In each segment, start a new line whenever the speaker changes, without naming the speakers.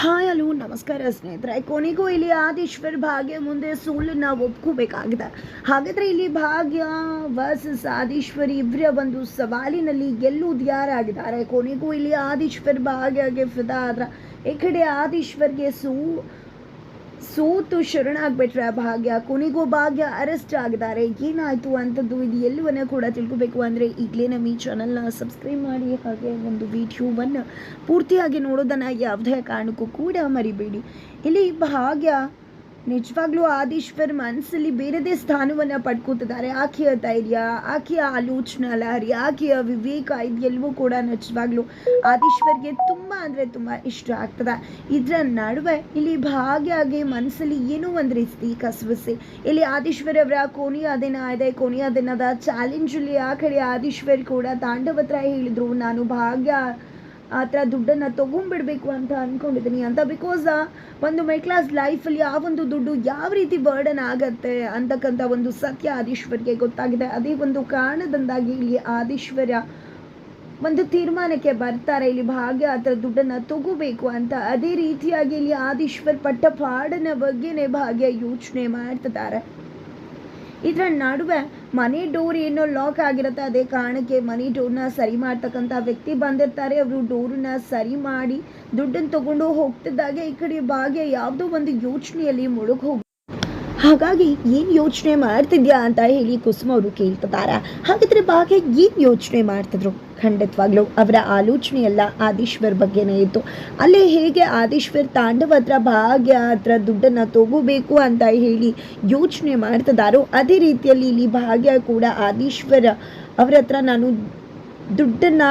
Hi, hello, ನಮಸ್ಕಾರ ಸ್ನೇಹಿತರೆ. ಕೊನೆಗೂ ಇಲ್ಲಿ ಆದಿಶ್ವರ್ ಭಾಗ್ಯ ಮುಂದೆ ಸುಳ್ಳನ್ನ ಒಪ್ಕೋಬೇಕಾಗಿದೆ. ಹಾಗಾದ್ರೆ ಇಲ್ಲಿ ಭಾಗ್ಯ ವರ್ಸಸ್ ಆದಿಶ್ವರ್ ಇಬ್ಬರ ಒಂದು ಸವಾಲಿನಲ್ಲಿ ಗೆಲ್ಲುವುದು ಯಾರಾಗಿದ್ದಾರೆ? ಕೊನೆಗೂ ಇಲ್ಲಿ ಆದಿಶ್ವರ್ ಭಾಗ್ಯಗೆ ಫಿದಾ ಆದ್ರ, ಈ ಕಡೆ ಆದಿಶ್ವರ್ಗೆ ಸೂ ಸೋತು ಶರಣಾಗ್ಬಿಟ್ರೆ ಭಾಗ್ಯ, ಕೊನೆಗೂ ಭಾಗ್ಯ ಅರೆಸ್ಟ್ ಆಗಿದ್ದಾರೆ. ಏನಾಯಿತು ಅಂತದ್ದು ಇದು ಎಲ್ಲವನ್ನ ಕೂಡ ತಿಳ್ಕೊಬೇಕು ಅಂದರೆ ಈಗಲೇ ನಮ್ಮ ಈ ಚಾನಲ್ನ ಸಬ್ಸ್ಕ್ರೈಬ್ ಮಾಡಿ ಹಾಗೆ ಒಂದು ವಿಡಿಯೋವನ್ನು ಪೂರ್ತಿಯಾಗಿ ನೋಡೋದನ್ನು ಯಾವುದೇ ಕಾರಣಕ್ಕೂ ಕೂಡ ಮರಿಬೇಡಿ. ಇಲ್ಲಿ ಭಾಗ್ಯ ನಿಜವಾಗ್ಲೂ ಆದೀಶ್ವರ್ ಮನಸ್ಸಲ್ಲಿ ಬೇರೆದೇ ಸ್ಥಾನವನ್ನು ಪಡ್ಕೋತಿದ್ದಾರೆ ಆಕೆಯ ಧೈರ್ಯ, ಆಕೆಯ ಆಲೋಚನಾ ಲಹರಿ, ಆಕೆಯ ವಿವೇಕ ಇದೆಲ್ಲವೂ ಕೂಡ ನಿಜವಾಗ್ಲೂ ಆದೀಶ್ವರ್ಗೆ ತುಂಬ ಅಂದರೆ ತುಂಬ ಇಷ್ಟ ಆಗ್ತದೆ. ಇದರ ನಡುವೆ ಇಲ್ಲಿ ಭಾಗ್ಯಗೆ ಮನಸ್ಸಲ್ಲಿ ಏನೋ ಒಂದು ರೀತಿ ಕಸವಸೆ. ಇಲ್ಲಿ ಆದೀಶ್ವರ್ ಅವರ ಕೊನೆಯ ದಿನ ಇದೆ. ಕೋನಿಯ ದಿನದ ಚಾಲೆಂಜಲ್ಲಿ ಆ ಕಡೆ ಆದೀಶ್ವರ್ ಕೂಡ ತಾಂಡವತ್ರ ಹೇಳಿದ್ರು, ನಾನು ಭಾಗ್ಯ ಆ ಥರ ದುಡ್ಡನ್ನು ತೊಗೊಂಡ್ಬಿಡ್ಬೇಕು ಅಂತ ಅಂದ್ಕೊಂಡಿದ್ದೀನಿ ಅಂತ ಬಿಕಾಸ್ ಒಂದು ಮೈ ಕ್ಲಾಸ್ ಲೈಫಲ್ಲಿ ಆ ಒಂದು ದುಡ್ಡು ಯಾವ ರೀತಿ ಬರ್ಡನ್ ಆಗತ್ತೆ ಅಂತಕ್ಕಂಥ ಒಂದು ಸತ್ಯ ಆದೀಶ್ವರ್ಗೆ ಗೊತ್ತಾಗಿದೆ. ಅದೇ ಒಂದು ಕಾರಣದಿಂದಾಗಿ ಇಲ್ಲಿ ಆದೀಶ್ವರ್ಯ ಒಂದು ತೀರ್ಮಾನಕ್ಕೆ ಬರ್ತಾರೆ. ಇಲ್ಲಿ ಭಾಗ್ಯ ಆ ಥರ ದುಡ್ಡನ್ನು ತಗೋಬೇಕು ಅಂತ ಅದೇ ರೀತಿಯಾಗಿ ಇಲ್ಲಿ ಆದೀಶ್ವರ್ ಪಟ್ಟ ಪಾಡನ ಬಗ್ಗೆನೇ ಭಾಗ್ಯ ಯೋಚನೆ ಮಾಡ್ತಿದ್ದಾರೆ. ಇದರ ನಡುವೆ ಮನಿ ಡೋರ್ ಏನೋ ಲಾಕ್ ಆಗಿರುತ್ತೆ, ಅದೇ ಕಾರಣಕ್ಕೆ ಮನಿ ಡೋರ್ನ ಸರಿ ಮಾಡ್ತಕ್ಕಂಥ ವ್ಯಕ್ತಿ ಬಂದಿರ್ತಾರೆ. ಅವರು ಡೋರನ್ನ ಸರಿ ಮಾಡಿ ದುಡ್ಡನ್ನು ತಗೊಂಡು ಹೋಗ್ತಿದ್ದಾಗೆ ಈ ಕಡೆ ಭಾಗ್ಯ ಯಾವುದೋ ಒಂದು ಯೋಚನೆಯಲ್ಲಿ ಮುಳುಗಿ ಹೋಗಿ ಹಾಗಾಗಿ ಏನು ಯೋಚನೆ ಮಾಡ್ತಿದ್ಯಾ ಅಂತ ಹೇಳಿ ಕುಸುಮ ಅವರು ಕೇಳ್ತಿದ್ದಾರೆ ಹಾಗಿದ್ರೆ ಭಾಗ್ಯ ಏನು ಯೋಚನೆ ಮಾಡ್ತಿದ್ರು? ಖಂಡಿತವಾಗ್ಲೂ ಅವರ ಆಲೋಚನೆ ಎಲ್ಲ ಆದೀಶ್ವರ್ ಬಗ್ಗೆನೇ ಇತ್ತು. ಅಲ್ಲೇ ಹೇಗೆ ಆದೀಶ್ವರ್ ತಾಂಡವ ಹತ್ರ ಭಾಗ್ಯ ಹತ್ರ ದುಡ್ಡನ್ನು ತಗೋಬೇಕು ಅಂತ ಹೇಳಿ ಯೋಚನೆ ಮಾಡ್ತಿದ್ದಾರೋ ಅದೇ ರೀತಿಯಲ್ಲಿ ಇಲ್ಲಿ ಭಾಗ್ಯ ಕೂಡ ಆದೀಶ್ವರ ಅವರ ಹತ್ರ ನಾನು ದುಡ್ಡನ್ನು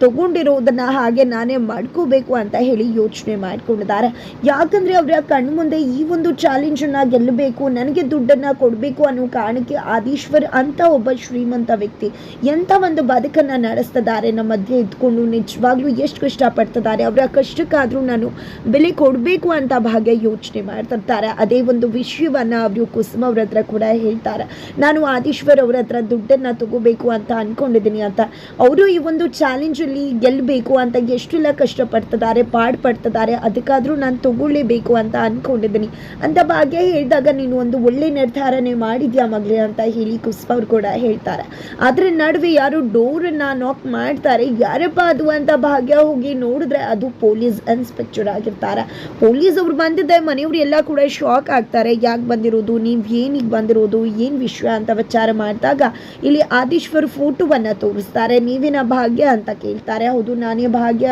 ತಗೊಂಡಿರೋದನ್ನು ಹಾಗೆ ನಾನೇ ಮಾಡ್ಕೋಬೇಕು ಅಂತ ಹೇಳಿ ಯೋಚನೆ ಮಾಡ್ಕೊಂಡಿದ್ದಾರೆ. ಯಾಕಂದರೆ ಅವರ ಕಣ್ಣು ಮುಂದೆ ಈ ಒಂದು ಚಾಲೆಂಜನ್ನು ಗೆಲ್ಲಬೇಕು, ನನಗೆ ದುಡ್ಡನ್ನು ಕೊಡಬೇಕು ಅನ್ನೋ ಕಾರಣಕ್ಕೆ ಆದೀಶ್ವರ್ ಅಂತ ಒಬ್ಬ ಶ್ರೀಮಂತ ವ್ಯಕ್ತಿ ಎಂಥ ಒಂದು ಬದುಕನ್ನು ನಡೆಸ್ತಿದ್ದಾರೆ. ನಮ್ಮ ಮಧ್ಯೆ ಇದ್ಕೊಂಡು ನಿಜವಾಗ್ಲೂ ಎಷ್ಟು ಕಷ್ಟಪಡ್ತಿದ್ದಾರೆ. ಅವರ ಕಷ್ಟಕ್ಕಾದರೂ ನಾನು ಬೆಲೆ ಕೊಡಬೇಕು ಅಂತ ಭಾಗ್ಯ ಯೋಚನೆ ಮಾಡ್ತಿರ್ತಾರೆ. ಅದೇ ಒಂದು ವಿಷಯವನ್ನು ಅವರು ಕುಸುಮ ಅವ್ರ ಹತ್ರ ಕೂಡ ಹೇಳ್ತಾರೆ. ನಾನು ಆದೀಶ್ವರ್ ಅವ್ರ ಹತ್ರ ದುಡ್ಡನ್ನು ತಗೋಬೇಕು ಅಂತ ಅನ್ಕೊಂಡಿದ್ದೀನಿ ಅಂತ. ಅವರು ಈ ಒಂದು ಚಾಲೆಂಜಲ್ಲಿ ಗೆಲ್ಲಬೇಕು ಅಂತ ಎಷ್ಟೆಲ್ಲ ಕಷ್ಟಪಡ್ತಿದ್ದಾರೆ ಪಾಡ್ ಪಡ್ತಿದ್ದಾರೆ ಅದಕ್ಕಾದರೂ ನಾನು ತಗೊಳ್ಳೇಬೇಕು ಅಂತ ಅಂದ್ಕೊಂಡಿದ್ದೀನಿ ಅಂತ ಭಾಗ್ಯ ಹೇಳಿದಾಗ ನೀನು ಒಂದು ಒಳ್ಳೆ ನಿರ್ಧಾರನೇ ಮಾಡಿದ್ಯಾ ಮಗಳೇ ಅಂತ ಹೇಳಿ ಕುಸ್ಪ ಅವ್ರು ಕೂಡ ಹೇಳ್ತಾರೆ. ಅದ್ರ ನಡುವೆ ಯಾರು ಡೋರನ್ನು ನಾಕ್ ಮಾಡ್ತಾರೆ. ಯಾರಪ್ಪ ಅದು ಅಂತ ಭಾಗ್ಯ ಹೋಗಿ ನೋಡಿದ್ರೆ ಅದು ಪೊಲೀಸ್ ಇನ್ಸ್ಪೆಕ್ಟರ್ ಆಗಿರ್ತಾರೆ. ಪೊಲೀಸ್ ಅವ್ರು ಬಂದಿದ್ದೆ ಮನೆಯವ್ರು ಎಲ್ಲ ಕೂಡ ಶಾಕ್ ಆಗ್ತಾರೆ. ಯಾಕೆ ಬಂದಿರೋದು? ನೀವು ಏನಿಗೆ ಬಂದಿರೋದು? ಏನು ವಿಷಯ ಅಂತ ವಿಚಾರ ಮಾಡಿದಾಗ ಇಲ್ಲಿ ಆದೀಶ್ವರ್ ಫೋಟೋವನ್ನು ತೋರಿಸ್ತಾರೆ. ನೀವೇನ ಭಾಗ್ಯ ಅಂತ ಕೇಳ್ತಾರೆ. ಹೌದು, ನಾನೇ ಭಾಗ್ಯ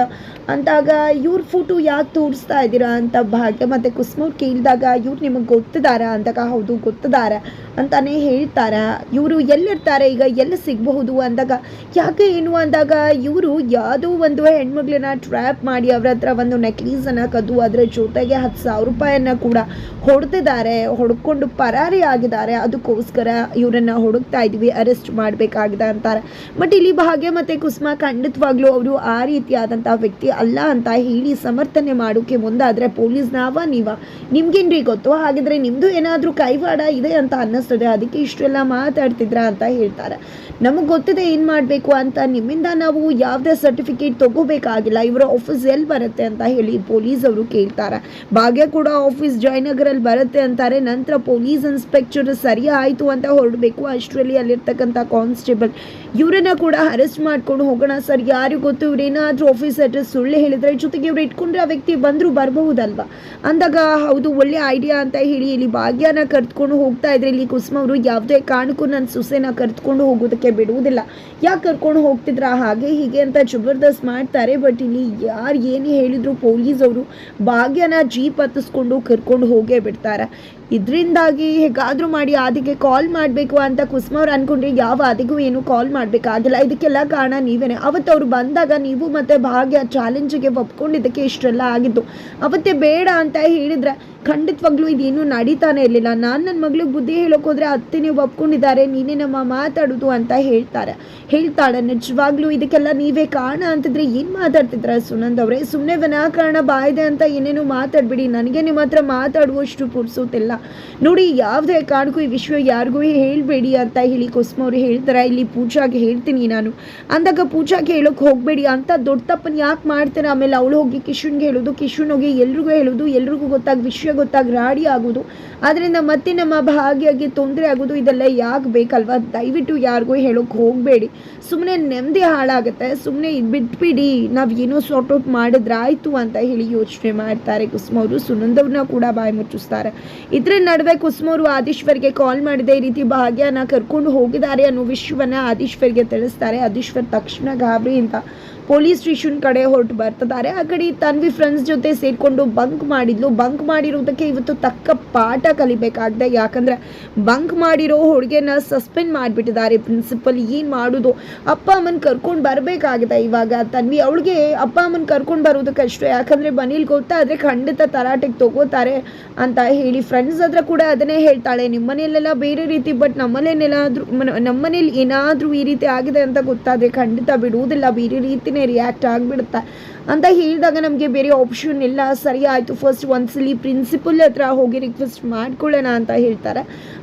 ಅಂದಾಗ ಇವ್ರ ಫೋಟೋ ಯಾಕೆ ತೋರಿಸ್ತಾ ಇದ್ದೀರಾ ಅಂತ ಭಾಗ್ಯ ಮತ್ತು ಕುಸ್ಮೂರ್ ಕೇಳಿದಾಗ ಇವ್ರು ನಿಮಗೆ ಗೊತ್ತಿದಾರ ಅಂದಾಗ ಹೌದು, ಗೊತ್ತಿದಾರ ಅಂತಾನೆ ಹೇಳ್ತಾರೆ. ಇವರು ಎಲ್ಲಿರ್ತಾರೆ, ಈಗ ಎಲ್ಲಿ ಸಿಗಬಹುದು ಅಂದಾಗ ಯಾಕೆ ಏನು ಅಂದಾಗ ಇವರು ಯಾವುದೋ ಒಂದು ಹೆಣ್ಮಗ್ಳನ್ನ ಟ್ರ್ಯಾಪ್ ಮಾಡಿ ಅವ್ರ ಹತ್ರ ಒಂದು ನೆಕ್ಲೀಸನ್ನು ಕದ್ದು, ಅದರ ಜೊತೆಗೆ ಹತ್ತು ಸಾವಿರ ರೂಪಾಯಿಯನ್ನು ಕೂಡ ಹೊಡೆದಿದ್ದಾರೆ, ಹೊಡ್ಕೊಂಡು ಪರಾರಿ ಆಗಿದ್ದಾರೆ. ಅದಕ್ಕೋಸ್ಕರ ಇವರನ್ನು ಹುಡುಕ್ತಾ ಇದ್ವಿ ಅರೆಸ್ಟ್ ಮಾಡಬೇಕಾಗಿದೆ ಅಂತಾರೆ. ಬಟ್ ಇಲ್ಲಿ ಭಾಗ್ಯ ಮತ್ತು ಕುಸುಮ ಖಂಡಿತವಾಗ್ಲೂ ಅವರು ಆ ರೀತಿಯಾದಂತಹ ವ್ಯಕ್ತಿ ಅಲ್ಲ ಅಂತ ಹೇಳಿ ಸಮರ್ಥನೆ ಮಾಡೋಕೆ ಮುಂದಾದ್ರೆ ಪೊಲೀಸ್ ನಾವ ನೀವ. ನಿಮ್ಗೇನ್ರಿ ಗೊತ್ತು? ಹಾಗಿದ್ರೆ ನಿಮ್ಮದು ಏನಾದರೂ ಕೈವಾಡ ಇದೆ ಅಂತ ಅನ್ನಿಸ್ತದೆ. ಅದಕ್ಕೆ ಇಷ್ಟೆಲ್ಲ ಮಾತಾಡ್ತಿದ್ರ ಅಂತ ಹೇಳ್ತಾರೆ. ನಮಗೆ ಗೊತ್ತಿದೆ ಏನು ಮಾಡಬೇಕು ಅಂತ. ನಿಮ್ಮಿಂದ ನಾವು ಯಾವುದೇ ಸರ್ಟಿಫಿಕೇಟ್ ತಗೋಬೇಕಾಗಿಲ್ಲ. ಇವರ ಆಫೀಸ್ ಎಲ್ಲಿ ಬರುತ್ತೆ ಅಂತ ಹೇಳಿ ಪೊಲೀಸ್ ಅವರು ಕೇಳ್ತಾರೆ. ಭಾಗ್ಯ ಕೂಡ ಆಫೀಸ್ ಜಯನಗರಲ್ಲಿ ಬರುತ್ತೆ ಅಂತಾರೆ. ನಂತರ ಪೊಲೀಸ್ ಇನ್ಸ್ಪೆಕ್ಟರ್ ಸರಿ ಆಯಿತು ಅಂತ ಹೊರಡಬೇಕು. ಅಷ್ಟರಲ್ಲಿ ಅಲ್ಲಿರ್ತಕ್ಕಂಥ ಕಾನ್ಸ್ಟೇಬಲ್. ಇವರನ್ನ ಕೂಡ ಅರೆಸ್ಟ್ ಮಾಡ್ಕೊಂಡು ಹೋಗೋಣ. ಸರ್, ಯಾರಿಗೂ ಗೊತ್ತು, ಇವ್ರೇನಾದ್ರೂ ಆಫೀಸ್ ಅಡ್ರೆಸ್ ಸುಳ್ಳು ಹೇಳಿದ್ರೆ ಜೊತೆಗೆ ಇವ್ರು ಇಟ್ಕೊಂಡ್ರೆ ಆ ವ್ಯಕ್ತಿ ಬಂದರೂ ಬರಬಹುದಲ್ವಾ? ಅಂದಾಗ, ಹೌದು, ಒಳ್ಳೆ ಐಡಿಯಾ ಅಂತ ಹೇಳಿ ಇಲ್ಲಿ ಭಾಗ್ಯನ ಕರೆದುಕೊಂಡು ಹೋಗ್ತಾ ಇದ್ರೆ ಇಲ್ಲಿ ಕುಸುಮ ಅವರು ಯಾವುದೇ ಕಾರಣಕ್ಕೂ ನನ್ನ ಸೊಸೆನ ಕರೆದುಕೊಂಡು ಹೋಗೋದಕ್ಕೆ ಬಿಡುವುದಿಲ್ಲ. ಯಾಕೆ ಕರ್ಕೊಂಡು ಹೋಗ್ತಿದ್ರ? ಹಾಗೆ ಹೀಗೆ ಅಂತ ಜಬರ್ದಸ್ತ್ ಮಾಡ್ತಾರೆ. ಬಟ್ ಇಲ್ಲಿ ಯಾರು ಏನು ಹೇಳಿದ್ರು ಪೊಲೀಸ್ ಅವರು ಭಾಗ್ಯನ ಜೀಪ್ ಹತ್ತಿಸ್ಕೊಂಡು ಕರ್ಕೊಂಡು ಹೋಗೇ ಬಿಡ್ತಾರೆ. ಇದರಿಂದಾಗಿ ಹೇಗಾದರೂ ಮಾಡಿ ಆದಿಗೆ ಕಾಲ್ ಮಾಡಬೇಕು ಅಂತ ಕುಸುಮ ಅವ್ರು ಅನ್ಕೊಂಡ್ರೆ ಯಾವ ಆದಿಗೂ ಏನು ಕಾಲ್ ಮಾಡಬೇಕಾಗಿಲ್ಲ. ಇದಕ್ಕೆಲ್ಲ ಕಾರಣ ನೀವೇನೆ. ಅವತ್ತು ಅವ್ರು ಬಂದಾಗ ನೀವು ಮತ್ತೆ ಭಾಗ್ಯ ಚಾಲೆಂಜಿಗೆ ಒಪ್ಕೊಂಡಿದ್ದಕ್ಕೆ ಇಷ್ಟೆಲ್ಲ ಆಗಿತ್ತು. ಅವತ್ತೇ ಬೇಡ ಅಂತ ಹೇಳಿದ್ರೆ ಖಂಡಿತವಾಗ್ಲೂ ಇದೇನು ನಡೀತಾನೆ ಇರಲಿಲ್ಲ. ನಾನು ನನ್ನ ಮಗಳಿಗೆ ಬುದ್ಧಿ ಹೇಳೋಕೆ ಹೋದರೆ ಅತ್ತೆ ನೀವು ಒಪ್ಕೊಂಡಿದ್ದಾರೆ, ನೀನೇ ನಮ್ಮ ಮಾತಾಡೋದು ಅಂತ ಹೇಳ್ತಾರೆ. ಹೇಳ್ತಾಳೆ. ನಿಜವಾಗ್ಲೂ ಇದಕ್ಕೆಲ್ಲ ನೀವೇ ಕಾರಣ ಅಂತಿದ್ರೆ ಏನು ಮಾತಾಡ್ತಿದ್ರ ಸುನಂದ್ ಅವರೇ? ಸುಮ್ಮನೆ ವಿನಾಕಾರಣ ಬಾಯಿದೆ ಅಂತ ಏನೇನು ಮಾತಾಡ್ಬಿಡಿ. ನನಗೆ ನಿಮ್ಮ ಹತ್ರ ಮಾತಾಡುವಷ್ಟು ಪುರ್ಸೋತಿಲ್ಲ ನೋಡಿ, ಯಾವುದೇ ಕಾರಣಕ್ಕೂ ಈ ವಿಷಯ ಯಾರಿಗೂ ಹೇಳಬೇಡಿ ಅಂತ ಹೇಳಿ ಕುಸುಮ ಅವ್ರು ಹೇಳ್ತಾರೆ. ಇಲ್ಲಿ ಪೂಜಾಗೆ ಹೇಳ್ತೀನಿ ನಾನು. ಅಂದಾಗ ಪೂಜಾಗೆ ಹೇಳೋಕೆ ಹೋಗಬೇಡಿ ಅಂತ ದೊಡ್ಡ ತಪ್ಪನ್ನು ಯಾಕೆ ಮಾಡ್ತಾರೆ? ಆಮೇಲೆ ಅವಳು ಹೋಗಿ ಕಿಶುನ್ಗೆ ಹೇಳೋದು, ಕಿಶುನ್ ಹೋಗಿ ಎಲ್ರಿಗೂ ಹೇಳೋದು, ಎಲ್ರಿಗೂ ಗೊತ್ತಾಗ ವಿಷಯ ಗೊತ್ತಾಗಿ ರಾಡಿ ಆಗೋದು ಅದರಿಂದ ಮತ್ತೆ ನಮ್ಮ ಭಾಗ್ಯಕ್ಕೆ ತೊಂದರೆ ಆಗೋದು ಇದೆಲ್ಲ ಯಾಕೆ ಬೇಕಲ್ವಾ? ದಯವಿಟ್ಟು ಯಾರಿಗೂ ಹೇಳೋಕೆ ಹೋಗಬೇಡಿ. ಸುಮ್ಮನೆ ನೆಮ್ಮದಿ ಹಾಳಾಗುತ್ತೆ. ಸುಮ್ಮನೆ ಇದು ಬಿಟ್ಬಿಡಿ. ನಾವು ಏನೋ ಸಾರ್ಟ್ ಔಟ್ ಮಾಡಿದ್ರೆ ಅಂತ ಹೇಳಿ ಯೋಚನೆ ಮಾಡ್ತಾರೆ ಕುಸುಮ ಅವರು. ಸುನಂದವ್ರನ್ನ ಕೂಡ ಬಾಯಿ ಮುಚ್ಚಿಸ್ತಾರೆ. ಇದರ ನಡುವೆ ಕುಸುಮ ಅವರು ಆದೀಶ್ವರ್ಗೆ ಕಾಲ್ ಮಾಡಿದೆ. ಈ ರೀತಿ ಭಾಗ್ಯನ ಕರ್ಕೊಂಡು ಹೋಗಿದ್ದಾರೆ ಅನ್ನೋ ವಿಷಯವನ್ನ ಆದೀಶ್ವರ್ಗೆ ತಿಳಿಸ್ತಾರೆ. ಆದೀಶ್ವರ್ ತಕ್ಷಣ ಗಾಬರಿ ಅಂತ ಪೊಲೀಸ್ ಸ್ಟೇಷನ್ ಕಡೆ ಹೊರಟು ಬರ್ತಿದ್ದಾರೆ. ಆ ಕಡೆ ತನ್ವಿ ಫ್ರೆಂಡ್ಸ್ ಜೊತೆ ಸೇರಿಕೊಂಡು ಬಂಕ್ ಮಾಡಿದ್ಲು. ಬಂಕ್ ಮಾಡಿರೋದಕ್ಕೆ ಇವತ್ತು ತಕ್ಕ ಪಾಠ ಕಲಿಬೇಕಾಗಿದೆ. ಯಾಕಂದ್ರೆ ಬಂಕ್ ಮಾಡಿರೋ ಹುಡುಗಿನ ಸಸ್ಪೆಂಡ್ ಮಾಡಿಬಿಟ್ಟಿದ್ದಾರೆ. ಪ್ರಿನ್ಸಿಪಲ್ ಏನು ಮಾಡೋದು? ಅಪ್ಪ ಅಮ್ಮನ ಕರ್ಕೊಂಡು ಬರಬೇಕಾಗಿದೆ ಇವಾಗ. ತನ್ವಿ ಅವಳಿಗೆ ಅಪ್ಪ ಅಮ್ಮನ ಕರ್ಕೊಂಡು ಬರೋದು ಕಷ್ಟ ಯಾಕಂದ್ರೆ ಮನೇಲಿ ಗೊತ್ತಾದರೆ ಖಂಡಿತ ತರಾಟೆಗೆ ತಗೋತಾರೆ ಅಂತ ಹೇಳಿ ಫ್ರೆಂಡ್ಸ್ ಹತ್ರ ಕೂಡ ಅದನ್ನೇ ಹೇಳ್ತಾಳೆ. ನಿಮ್ಮ ಮನೆಯಲ್ಲೆಲ್ಲ ಬೇರೆ ರೀತಿ ಬಟ್ ನಮ್ಮನೇಲೆಲ್ಲಾದ್ರೂ ನಮ್ಮ ಮನೇಲಿ ಏನಾದರೂ ಈ ರೀತಿ ಆಗಿದೆ ಅಂತ ಗೊತ್ತಾದರೆ ಖಂಡಿತ ಬಿಡುವುದಿಲ್ಲ. ಬೇರೆ ರೀತಿನೇ ರಿಯಾಕ್ಟ್ ಆಗಿಬಿಡುತ್ತೆ. ಅಂತ ಹೇಳಿದಾಗ ನಮಗೆ ಬೇರೆ ಆಪ್ಷನ್ ಇಲ್ಲ. ಸರಿ ಆಯಿತು ಫಸ್ಟ್ ಒಂದ್ಸಲಿ ಪ್ರಿನ್ಸಿಪಲ್ ಹತ್ರ ಹೋಗಿ ರಿಕ್ವೆಸ್ಟ್ ಮಾಡ್ಕೊಳ್ಳೋಣ ಅಂತ ಹೇಳ್ತಾರೆ.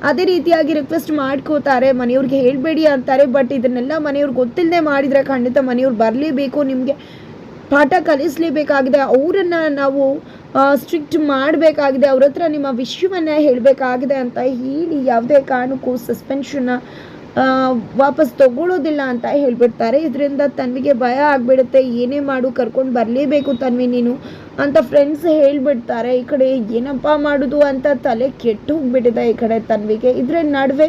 ಅದೇ ರೀತಿಯಾಗಿ ರಿಕ್ವೆಸ್ಟ್ ಮಾಡ್ಕೋತಾರೆ. ಮನೆಯವ್ರಿಗೆ ಹೇಳಬೇಡಿ ಅಂತಾರೆ ಬಟ್ ಇದನ್ನೆಲ್ಲ ಮನೆಯವ್ರಿಗೆ ಗೊತ್ತಿಲ್ಲದೆ ಮಾಡಿದರೆ ಖಂಡಿತ ಮನೆಯವ್ರು ಬರಲೇಬೇಕು, ನಿಮಗೆ ಪಾಠ ಕಲಿಸಲೇಬೇಕಾಗಿದೆ. ಅವರನ್ನು ನಾವು ಸ್ಟ್ರಿಕ್ಟ್ ಮಾಡಬೇಕಾಗಿದೆ. ಅವ್ರ ಹತ್ರ ನಿಮ್ಮ ವಿಷಯವನ್ನು ಹೇಳಬೇಕಾಗಿದೆ ಅಂತ ಹೇಳಿ ಯಾವುದೇ ಕಾರಣಕ್ಕೂ ಸಸ್ಪೆನ್ಷನ್ನ ವಾಪಸ್ ತಗೊಳ್ಳೋದಿಲ್ಲ ಅಂತ ಹೇಳ್ಬಿಡ್ತಾರೆ. ಇದರಿಂದ ತನ್ವಿಗೆ ಭಯ ಆಗಿಬಿಡುತ್ತೆ. ಏನೇ ಮಾಡು, ಕರ್ಕೊಂಡು ಬರಲೇಬೇಕು ತನ್ವಿ ನೀನು ಅಂತ ಫ್ರೆಂಡ್ಸ್ ಹೇಳಿಬಿಡ್ತಾರೆ. ಈ ಕಡೆ ಏನಪ್ಪ ಮಾಡೋದು ಅಂತ ತಲೆ ಕೆಟ್ಟು ಹೋಗ್ಬಿಟ್ಟಿದೆ ಈ ಕಡೆ ತನ್ವಿಗೆ. ಇದ್ರ ನಡುವೆ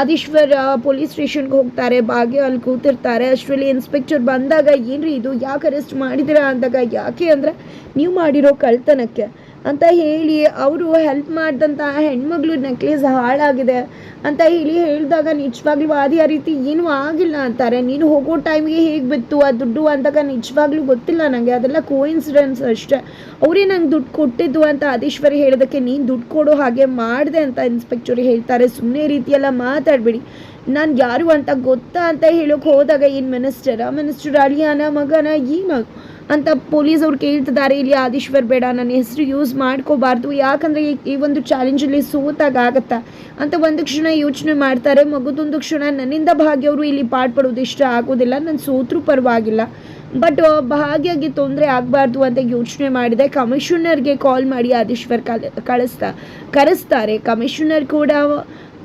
ಆದೀಶ್ವರ್ ಪೊಲೀಸ್ ಸ್ಟೇಷನ್ಗೆ ಹೋಗ್ತಾರೆ. ಭಾಗ್ಯ ಅಲ್ಲಿ ಕೂತಿರ್ತಾರೆ. ಅಷ್ಟರಲ್ಲಿ ಇನ್ಸ್ಪೆಕ್ಟರ್ ಬಂದಾಗ, ಏನ್ರಿ ಇದು? ಯಾಕೆ ಅರೆಸ್ಟ್ ಮಾಡಿದಿರಾ? ಅಂದಾಗ, ಯಾಕೆ ಅಂದರೆ, ನೀವು ಮಾಡಿರೋ ಕಳ್ತನಕ್ಕೆ. ಅಂತ ಹೇಳಿ ಅವರು ಹೆಲ್ಪ್ ಮಾಡಿದಂಥ ಹೆಣ್ಮಗಳು ನೆಕ್ಲೇಸ್ ಹಾಳಾಗಿದೆ ಅಂತ ಹೇಳಿ ಹೇಳಿದಾಗ ನಿಜವಾಗ್ಲೂ ಅದು ಆ ರೀತಿ ಏನೂ ಆಗಿಲ್ಲ ಅಂತಾರೆ. ನೀನು ಹೋಗೋ ಟೈಮ್ಗೆ ಹೇಗೆ ಬಿತ್ತು? ಆ ದುಡ್ಡು ಅಂದಾಗ ನಿಜವಾಗ್ಲೂ ಗೊತ್ತಿಲ್ಲ ನನಗೆ ಅದೆಲ್ಲ ಕೋಇನ್ಸಿಡೆನ್ಸ್ ಅಷ್ಟೇ. ಅವರೇ ನಂಗೆ ದುಡ್ಡು ಕೊಟ್ಟಿದ್ದು ಅಂತ ಆದೀಶ್ವರಿ ಹೇಳೋದಕ್ಕೆ ನೀನು ದುಡ್ಡು ಕೊಡೋ ಹಾಗೆ ಮಾಡಿದೆ ಅಂತ ಇನ್ಸ್ಪೆಕ್ಟರ್ ಹೇಳ್ತಾರೆ. ಸುಮ್ಮನೆ ರೀತಿಯೆಲ್ಲ ಮಾತಾಡಬೇಡಿ. ನಾನು ಯಾರು ಅಂತ ಗೊತ್ತಾ ಅಂತ ಹೇಳೋಕೆ ಹೋದಾಗ ಏನು ಮಿನಿಸ್ಟರ ಮಿನಿಸ್ಟರ್ ಅಳಿಯಾನ ಮಗನ ಏನು? ಅಂತ ಪೊಲೀಸ್ ಅವ್ರು ಕೇಳ್ತಿದ್ದಾರೆ. ಇಲ್ಲಿ ಆದೀಶ್ವರ್ ಬೇಡ, ನನ್ನ ಹೆಸರು ಯೂಸ್ ಮಾಡ್ಕೋಬಾರ್ದು. ಯಾಕಂದರೆ ಈ ಒಂದು ಚಾಲೆಂಜಲ್ಲಿ ಸೂತಾಗ ಆಗತ್ತಾ? ಅಂತ ಒಂದು ಕ್ಷಣ ಯೋಚನೆ ಮಾಡ್ತಾರೆ. ಮಗುದೊಂದು ಕ್ಷಣ ನನ್ನಿಂದ ಭಾಗ್ಯವರು ಇಲ್ಲಿ ಪಾಠ ಪಡೋದು ಇಷ್ಟ ಆಗೋದಿಲ್ಲ. ನನ್ನ ಸೋತ್ರೂ ಪರವಾಗಿಲ್ಲ. ಬಟ್ ಭಾಗ್ಯಾಗಿ ತೊಂದರೆ ಆಗಬಾರ್ದು ಅಂತ ಯೋಚನೆ ಮಾಡಿದೆ. ಕಮಿಷನರ್ಗೆ ಕಾಲ್ ಮಾಡಿ ಆದೀಶ್ವರ್ ಕಳ, ಕಳಿಸ್ತಾ, ಕರೆಸ್ತಾರೆ. ಕಮಿಷನರ್ ಕೂಡ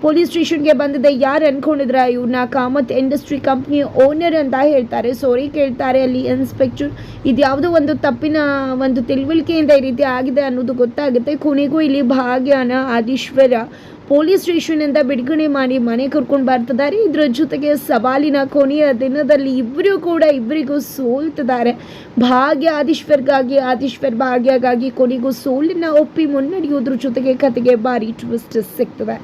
ಪೊಲೀಸ್ ಸ್ಟೇಷನ್ಗೆ ಬಂದಿದೆ ಯಾರು ಅನ್ಕೊಂಡಿದ್ರ? ಇವ್ರನ್ನ ಕಾಮತ್ ಇಂಡಸ್ಟ್ರಿ ಕಂಪ್ನಿ ಓನರ್ ಅಂತ ಹೇಳ್ತಾರೆ. ಸಾರಿ ಕೇಳ್ತಾರೆ ಅಲ್ಲಿ ಇನ್ಸ್ಪೆಕ್ಟರ್ ಇದು ಯಾವುದೋ ಒಂದು ತಪ್ಪಿನ ಒಂದು ತಿಳುವಳಿಕೆಯಿಂದ ಈ ರೀತಿ ಆಗಿದೆ ಅನ್ನೋದು ಗೊತ್ತಾಗುತ್ತೆ. ಕೊನೆಗೂ ಇಲ್ಲಿ ಭಾಗ್ಯನ ಆದೀಶ್ವರ ಪೊಲೀಸ್ ಸ್ಟೇಷನಿಂದ ಬಿಡುಗಡೆ ಮಾಡಿ ಮನೆ ಕರ್ಕೊಂಡು ಬರ್ತಿದ್ದಾರೆ. ಇದರ ಜೊತೆಗೆ ಸವಾಲಿನ ಕೊನೆಯ ದಿನದಲ್ಲಿ ಇಬ್ಬರು ಕೂಡ ಇಬ್ಬರಿಗೂ ಸೋಲ್ತಿದ್ದಾರೆ. ಭಾಗ್ಯ ಆದೀಶ್ವರ್ಗಾಗಿ, ಆದೀಶ್ವರ್ ಭಾಗ್ಯಗಾಗಿ ಕೊನೆಗೂ ಸೋಲಿನ ಒಪ್ಪಿ ಮುನ್ನಡೆಯೋದ್ರ ಜೊತೆಗೆ ಕತೆಗೆ ಭಾರಿ ಟ್ವಿಸ್ಟ್ ಸಿಗ್ತದೆ.